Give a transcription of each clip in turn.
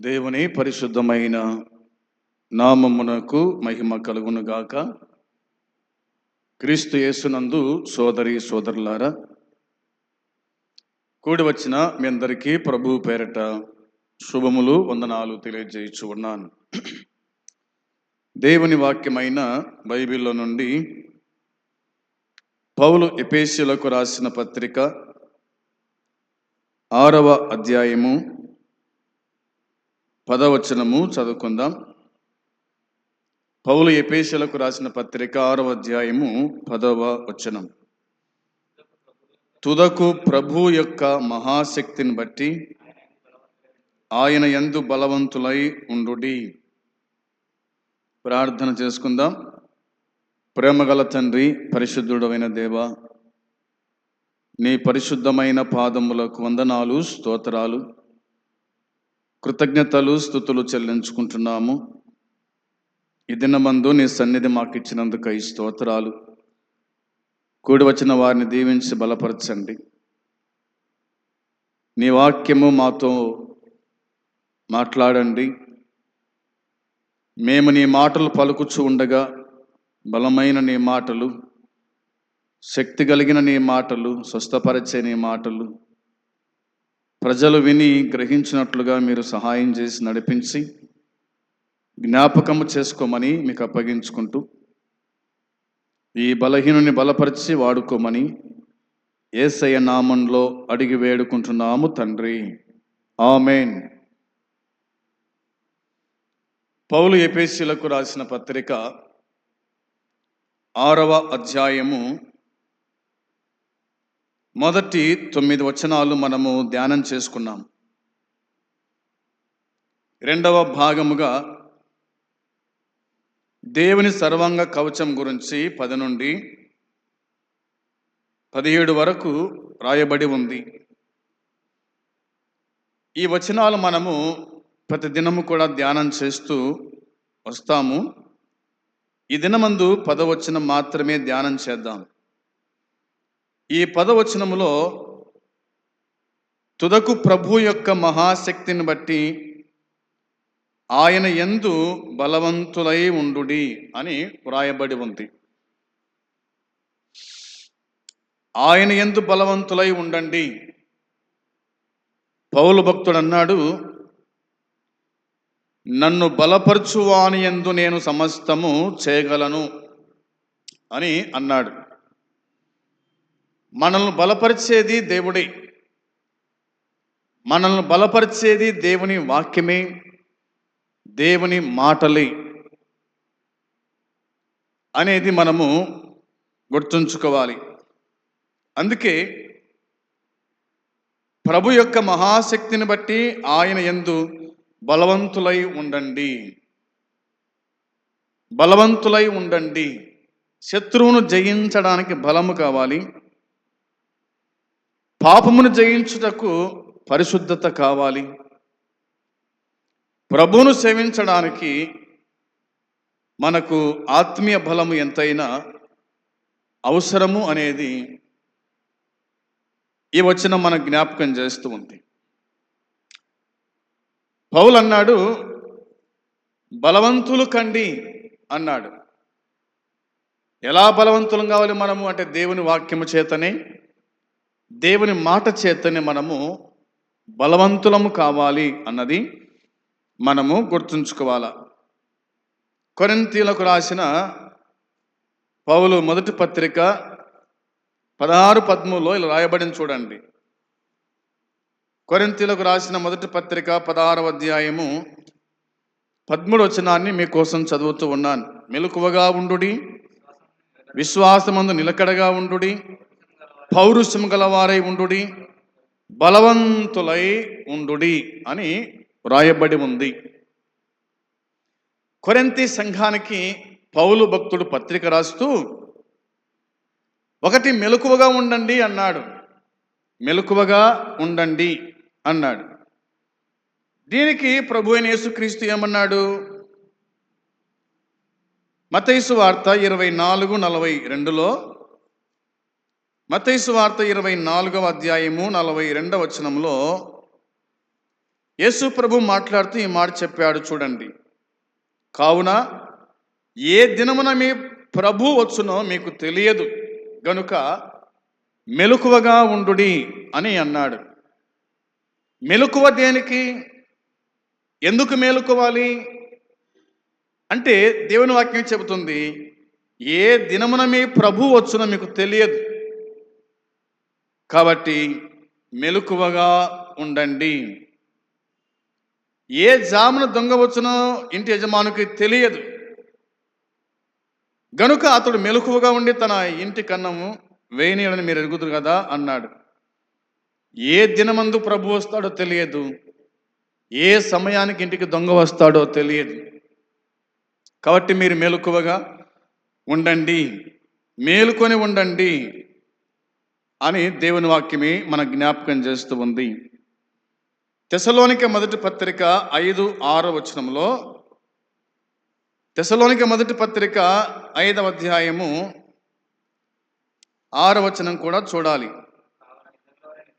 దేవుని పరిశుద్ధమైన నామమునకు మహిమ కలుగునుగాక. క్రీస్తు యేసునందు సోదరి సోదరులారా కూడి వచ్చిన మీ అందరికీ ప్రభు పేరట శుభములు వందనాలు తెలియజేయచ్చు ఉన్నాను. దేవుని వాక్యమైన బైబిల్లో నుండి పౌలు ఎపేసిలకు రాసిన పత్రిక ఆరవ అధ్యాయము పదవచనము చదువుకుందాం. పౌలు ఎపేషలకు రాసిన పత్రిక ఆరవ అధ్యాయము పదవ వచనం. తుదకు ప్రభు యొక్క మహాశక్తిని బట్టి ఆయన ఎందు బలవంతులై ఉండుడి. ప్రార్థన చేసుకుందాం. ప్రేమగల తండ్రి పరిశుద్ధుడమైన దేవ నీ పరిశుద్ధమైన పాదములకు వందనాలు స్తోత్రాలు. కృతజ్ఞతలు స్థుతులు చెల్లించుకుంటున్నాము. ఈ దినమందు నీ సన్నిధి మాకు ఇచ్చినందుకు ఈ స్తోత్రాలు. కూడి వచ్చిన వారిని దీవించి బలపరచండి. నీ వాక్యము మాతో మాట్లాడండి. మేము నీ మాటలు పలుకుచు ఉండగా బలమైన నీ మాటలు శక్తి కలిగిన నీ మాటలు స్వస్థపరిచే నీ మాటలు ప్రజలు విని గ్రహించినట్లుగా మీరు సహాయం చేసి నడిపించి జ్ఞాపకము చేసుకోమని మీకు అప్పగించుకుంటూ ఈ బలహీనుని బలపరిచి వాడుకోమని ఏసయ్య నామంలో అడిగి వేడుకుంటున్నాము తండ్రి. ఆమెన్. పౌలు ఎపేసీలకు రాసిన పత్రిక ఆరవ అధ్యాయము మొదటి తొమ్మిది వచనాలు మనము ధ్యానం చేసుకున్నాం రెండవ భాగముగా దేవుని సర్వాంగ కవచం గురించి పది నుండి పదిహేడు వరకు రాయబడి ఉంది. ఈ వచనాలు మనము ప్రతి దినము కూడా ధ్యానం చేస్తూ వస్తాము. ఈ దినమందు పదవచనం మాత్రమే ధ్యానం చేద్దాం. ఈ పదవచనములో తుదకు ప్రభు యొక్క మహాశక్తిని బట్టి ఆయన ఎందు బలవంతులై ఉండు అని వ్రాయబడి ఉంది. ఆయన ఎందు బలవంతులై ఉండండి. పౌలు భక్తుడు అన్నాడు నన్ను బలపరచువాని ఎందు నేను సమస్తము చేయగలను అని అన్నాడు. మనల్ని బలపరిచేది దేవుడే. మనల్ని బలపరిచేది దేవుని వాక్యమే దేవుని మాటలే అనేది మనము గుర్తుంచుకోవాలి. అందుకే ప్రభు యొక్క మహాశక్తిని బట్టి ఆయన ఎందు బలవంతులై ఉండండి. బలవంతులై ఉండండి. శత్రువును జయించడానికి బలము కావాలి. పాపమును జయించుటకు పరిశుద్ధత కావాలి. ప్రభువును సేవించడానికి మనకు ఆత్మీయ బలము ఎంతైనా అవసరము అనేది ఈ వచ్చిన మన జ్ఞాపకం చేస్తూ ఉంది. పౌలు అన్నాడు బలవంతులు కండి అన్నాడు. ఎలా బలవంతులం కావాలి మనము అంటే దేవుని వాక్యము చేతనే? దేవుని మాట చేతనే మనము బలవంతులము కావాలి అన్నది మనము గుర్తుంచుకోవాలా. కొరింతీలకు రాసిన పౌలు మొదటి పత్రిక పదహారు పద్ములో ఇలా రాయబడిన చూడండి. కొరింతీలకు రాసిన మొదటి పత్రిక పదహారవ అధ్యాయము పద్మూడు వచనాన్ని మీకోసం చదువుతూ ఉన్నాను. మెలకువగా ఉండుడి విశ్వాసమందు నిలకడగా ఉండుడి పౌరుషం గలవారై ఉండుడి బలవంతులై ఉండుడి అని వ్రాయబడి ఉంది. కొరెంతి సంఘానికి పౌలు భక్తుడు పత్రిక రాస్తూ ఒకటి మెలకువగా ఉండండి అన్నాడు. మెలకువగా ఉండండి అన్నాడు. దీనికి ప్రభు అయిన యేసుక్రీస్తు ఏమన్నాడు? మతైసు వార్త ఇరవై నాలుగు నలభై రెండులో మతైసు వార్త ఇరవై నాలుగవ అధ్యాయము నలభై రెండవ వచనంలో యేసు ప్రభు మాట్లాడుతూ ఈ మాట చెప్పాడు చూడండి. కావున ఏ దినమున మీ ప్రభు వచ్చునో మీకు తెలియదు. గనుక మెలకువగా ఉండుడి అని అన్నాడు. మెలకువ దేనికి? ఎందుకు మేలుకోవాలి? అంటే దేవుని వాక్యం చెబుతుంది ఏ దినమున మీ ప్రభు వచ్చునో మీకు తెలియదు. కాబట్టి మెలకువగా ఉండండి. ఏ జామున దొంగ వచ్చునో ఇంటి యజమానికి తెలియదు. గనుక అతడు మెలకువగా ఉండి తన ఇంటి కన్నము వేయనీయడని మీరు ఎరుగుదురు కదా అన్నాడు. ఏ దినమందు ప్రభు వస్తాడో తెలియదు. ఏ సమయానికి ఇంటికి దొంగ వస్తాడో తెలియదు. కాబట్టి మీరు మెలకువగా ఉండండి. మేలుకొని ఉండండి. అని దేవుని వాక్యమే మన జ్ఞాపకం చేస్తూ ఉంది. తెసలోనిక మొదటి పత్రిక ఐదు ఆరో వచనంలో తెసలోనిక మొదటి పత్రిక ఐదవ అధ్యాయము ఆరో వచనం కూడా చూడాలి.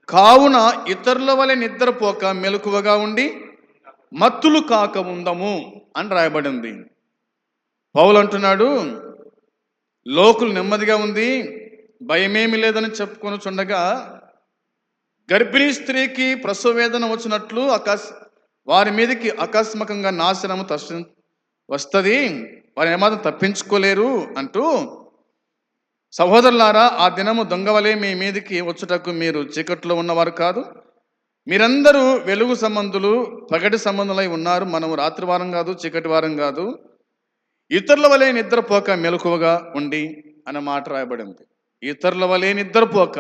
కావున ఇతరుల వలె నిద్రపోక మెలకువగా ఉండి మత్తులు కాక ఉందము అని రాయబడింది. పౌలు అంటున్నాడు లోకులు నెమ్మదిగా ఉంది భయమేమి లేదని చెప్పుకొని చుండగా గర్భిణీ స్త్రీకి ప్రసవ వేదన వచ్చినట్లు అకస్ వారి మీదకి ఆకస్మికంగా నాశనము తస్సు వస్తుంది. వారు ఏమాత్రం తప్పించుకోలేరు అంటూ సహోదరులారా ఆ దినము దొంగవలే మీ మీదికి వచ్చుటకు మీరు చీకట్లో ఉన్నవారు కాదు. మీరందరూ వెలుగు సంబంధులు పగటి సంబంధులై ఉన్నారు. మనము రాత్రి వారం కాదు చీకటి వారం కాదు. ఇతరుల వలె నిద్రపోక మెలకువగా ఉండి అన్న మాట రాయబడింది ఇతరుల వలే నిద్రపోక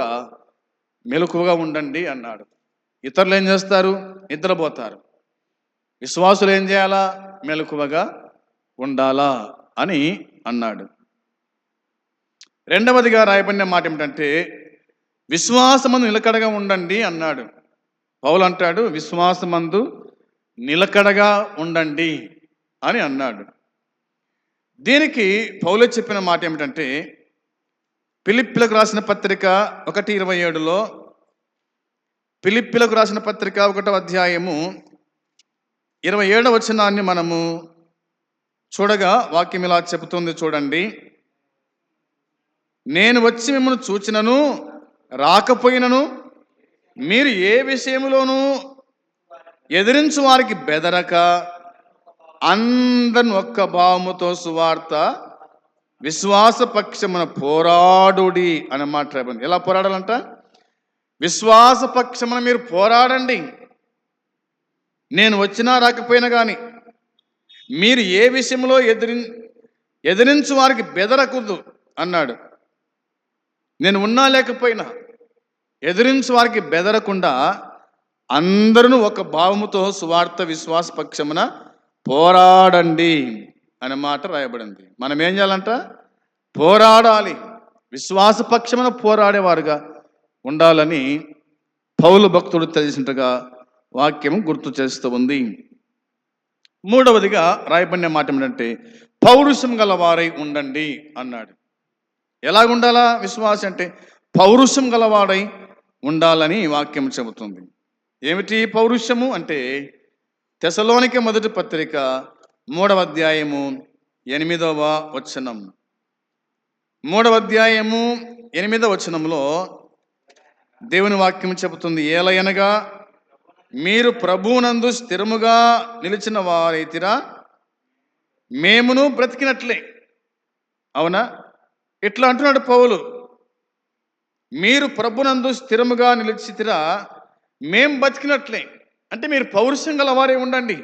మెలకువగా ఉండండి అన్నాడు. ఇతరులు ఏం చేస్తారు? నిద్రపోతారు. విశ్వాసులు ఏం చేయాలా? మెలకువగా ఉండాలా అని అన్నాడు. రెండవదిగా రాయబడిన మాట ఏమిటంటే విశ్వాసమందు నిలకడగా ఉండండి అన్నాడు. పౌలు అంటాడు విశ్వాసమందు నిలకడగా ఉండండి అని అన్నాడు. దీనికి పౌలు చెప్పిన మాట ఏమిటంటే పిలిప్పిలకు రాసిన పత్రిక ఒకటి ఇరవై ఏడులో పిలిప్పిలకు రాసిన పత్రిక ఒకటో అధ్యాయము ఇరవై ఏడవ వచనాన్ని మనము చూడగా వాక్యం ఇలా చెబుతుంది చూడండి. నేను వచ్చి మిమ్మల్ని చూచినను రాకపోయినను మీరు ఏ విషయంలోనూ ఎదిరించు వారికి బెదరక అందరిని ఒక్క భావముతో సువార్త విశ్వాస పక్షమున పోరాడుడి అనే మాట రాయబడింది. ఎలా పోరాడాలంట? విశ్వాస పక్షమున మీరు పోరాడండి. నేను వచ్చినా రాకపోయినా కానీ మీరు ఏ విషయంలో ఎదిరి ఎదిరించు వారికి బెదరకూడదు అన్నాడు. నేను ఉన్నా లేకపోయినా ఎదిరించు వారికి బెదరకుండా అందరూ ఒక భావముతో సువార్త విశ్వాస పక్షమున పోరాడండి. అనే మాట రాయబడింది. మనం ఏం చేయాలంట? పోరాడాలి. విశ్వాసపక్షమున పోరాడేవారుగా ఉండాలని పౌలు భక్తుడు తెలిసినట్టుగా వాక్యం గుర్తు చేస్తూ ఉంది. మూడవదిగా రాయబడిన మాట ఏంటంటే పౌరుషం గల వారై ఉండండి అన్నాడు. ఎలాగుండాలా విశ్వాసం అంటే పౌరుషం గలవాడై ఉండాలని వాక్యం చెబుతుంది. ఏమిటి పౌరుషము అంటే తెసలోనిక మొదటి పత్రిక మూడవ అధ్యాయము ఎనిమిదవ వచనం. మూడవ అధ్యాయము ఎనిమిదవ వచనంలో దేవుని వాక్యం చెబుతుంది ఏలయనగా మీరు ప్రభువునందు స్థిరముగా నిలిచిన వారైతిరా మేమును బ్రతికినట్లే. అవునా? ఇట్లా అంటున్నాడు పౌలు. మీరు ప్రభునందు స్థిరముగా నిలిచితిరా మేం బతికినట్లే. అంటే మీరు పౌరుషం గల వారే ఉండండి.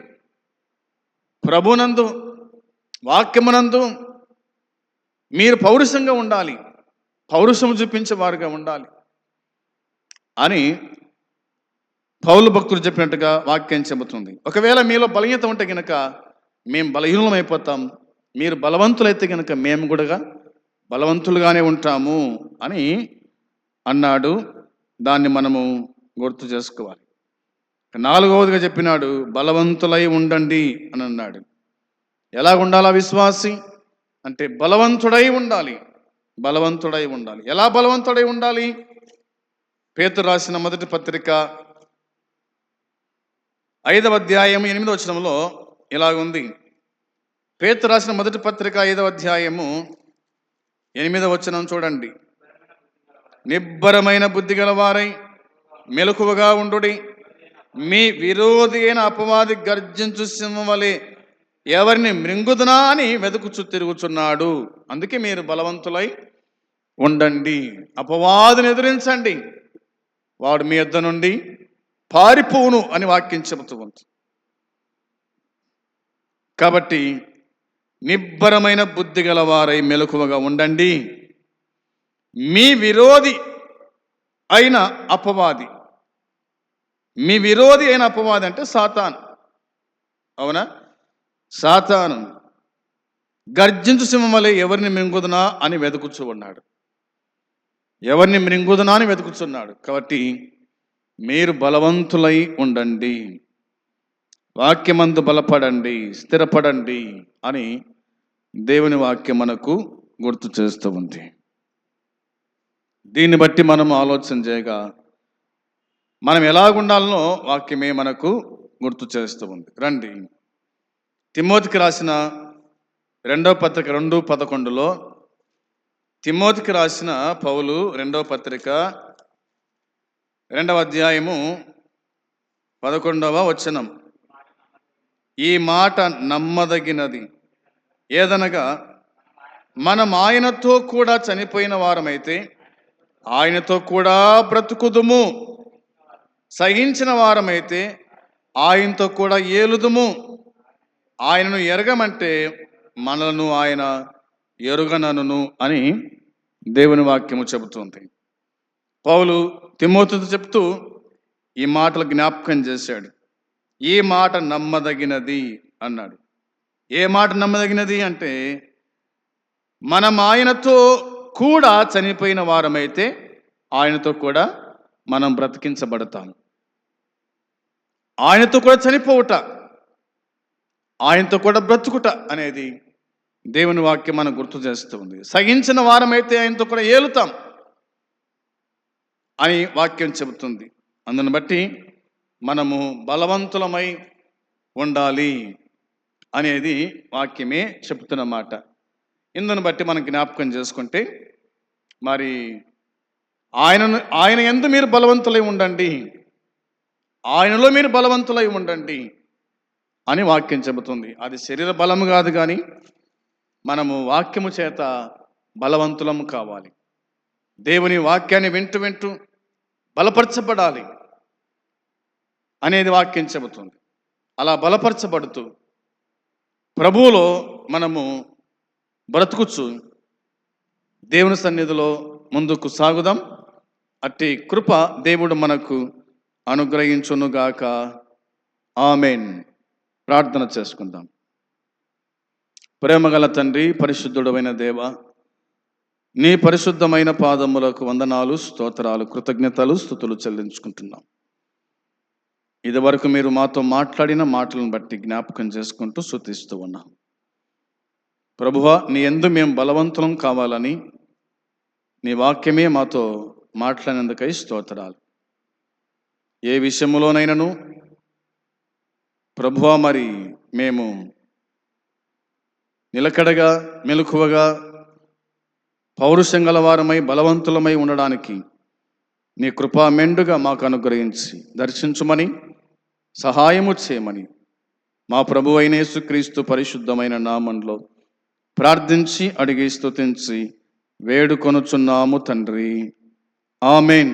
ప్రభునందు వాక్యమునందు మీరు పౌరుషంగా ఉండాలి. పౌరుషం చూపించే వారుగా ఉండాలి. అని పౌలు భక్తులు చెప్పినట్టుగా వాక్యం చెబుతుంది. ఒకవేళ మీలో బలహీనత ఉంటే కనుక మేము బలహీనం అయిపోతాం మీరు బలవంతులైతే కనుక మేము కూడా బలవంతులుగానే ఉంటాము అని అన్నాడు. దాన్ని మనము గుర్తు చేసుకోవాలి. నాలుగవదిగా చెప్పినాడు బలవంతులై ఉండండి అని అన్నాడు. ఎలా ఉండాలా విశ్వాసి? అంటే బలవంతుడై ఉండాలి. బలవంతుడై ఉండాలి. ఎలా బలవంతుడై ఉండాలి? పేతురు రాసిన మొదటి పత్రిక ఐదవ అధ్యాయం ఎనిమిదవ వచనంలో ఇలాగుంది. పేతు రాసిన మొదటి పత్రిక ఐదవ అధ్యాయము ఎనిమిదవ వచనం చూడండి. నిబ్బరమైన బుద్ధి గలవారై మెలకువగా ఉండుడి. మీ విరోధి అయిన అపవాది గర్జించు సింహం వలె ఎవరిని మృంగుదునా అని వెతుకుచు తిరుగుచున్నాడు. అందుకే మీరు బలవంతులై ఉండండి. అపవాదిని ఎదిరించండి. వాడు మీ యొద్ద నుండి పారిపోవును అని వాక్యం చెబుతూ ఉంది. కాబట్టి నిబ్బరమైన బుద్ధి గలవారై మెలకువగా ఉండండి. మీ విరోధి అయిన అపవాది మీ విరోధి అయిన అపవాది అంటే సాతాన్. అవునా? సాతాను. గర్జించు సింహం ఎవరిని మింగుదునా అని వెతుకుచూ ఉన్నాడు ఎవరిని మృంగుదునా అని వెతుకుతున్నాడు కాబట్టి మీరు బలవంతులై ఉండండి. వాక్యమందు బలపడండి స్థిరపడండి అని దేవుని వాక్యం మనకు గుర్తు చేస్తూ ఉంది. దీన్ని బట్టి మనం ఆలోచన చేయగా మనం ఎలాగుండాలనో వాక్యమే మనకు గుర్తు చేస్తూ ఉంది. రండి. తిమోతికి రాసిన రెండవ పత్రిక రెండు పదకొండులో తిమోతికి రాసిన పౌలు రెండవ పత్రిక రెండవ అధ్యాయము పదకొండవ వచనం. ఈ మాట నమ్మదగినది. ఏదనగా మనం ఆయనతో కూడా చనిపోయిన వారమైతే ఆయనతో కూడా బ్రతుకుదుము. సహించిన వారమైతే ఆయనతో కూడా ఏలుదుము. ఆయనను ఎరగమంటే మనలను ఆయన ఎరుగనను అని దేవుని వాక్యము చెబుతుంది. పౌలు తిమోతితో చెప్తూ ఈ మాటలు జ్ఞాపకం చేశాడు. ఈ మాట నమ్మదగినది? అన్నాడు. ఏ మాట నమ్మదగినది అంటే మనం ఆయనతో కూడా చనిపోయిన వారమైతే ఆయనతో కూడా మనం బ్రతికించబడతాము. ఆయనతో కూడా చనిపోవుట ఆయనతో కూడా బ్రతుకుట అనేది దేవుని వాక్యం మనం గుర్తు చేస్తుంది సహించిన వారమైతే ఆయనతో కూడా ఏలుతాం అని వాక్యం చెబుతుంది. అందుని బట్టి మనము బలవంతులమై ఉండాలి అనేది వాక్యమే చెబుతున్నమాట ఇందుని బట్టి మనం జ్ఞాపకం చేసుకుంటే మరి ఆయనను ఆయన ఎందు మీరు బలవంతులై ఉండండి. ఆయనలో మీరు బలవంతులై ఉండండి అని వాక్యం చెబుతుంది. అది శరీర బలము కాదు కానీ మనము వాక్యము చేత బలవంతులము కావాలి. దేవుని వాక్యాన్ని వింటూ వింటూ బలపరచబడాలి అనేది వాక్యం చెబుతుంది. అలా బలపరచబడుతూ ప్రభువులో మనము బ్రతుకుచ్చు దేవుని సన్నిధిలో ముందుకు సాగుదాం. అట్టి కృప దేవుడు మనకు అనుగ్రహించునుగాక ఆమెన్. ప్రార్థన చేసుకుందాం. ప్రేమగల తండ్రి పరిశుద్ధుడమైన దేవ నీ పరిశుద్ధమైన పాదములకు వందనాలు స్తోత్రాలు కృతజ్ఞతలు స్థుతులు చెల్లించుకుంటున్నాం. ఇదివరకు మీరు మాతో మాట్లాడిన మాటలను బట్టి జ్ఞాపకం చేసుకుంటూ శృతిస్తూ ఉన్నాం. ప్రభువ నీ ఎందు మేము బలవంతులం కావాలని నీ వాక్యమే మాతో మాట్లాడినందుకై స్తోత్రాలు. ఏ విషయంలోనైనాను ప్రభువ మరి మేము నిలకడగా మెలకువగా పౌరుషం గలవారమై బలవంతులమై ఉండడానికి నీ కృపా మెండుగా మాకు అనుగ్రహించి దర్శించుమని సహాయము చేయమని మా ప్రభు అయిన యేసుక్రీస్తు పరిశుద్ధమైన నామంలో ప్రార్థించి అడిగి స్తుతించి వేడుకొనుచున్నాము తండ్రి. ఆమెన్.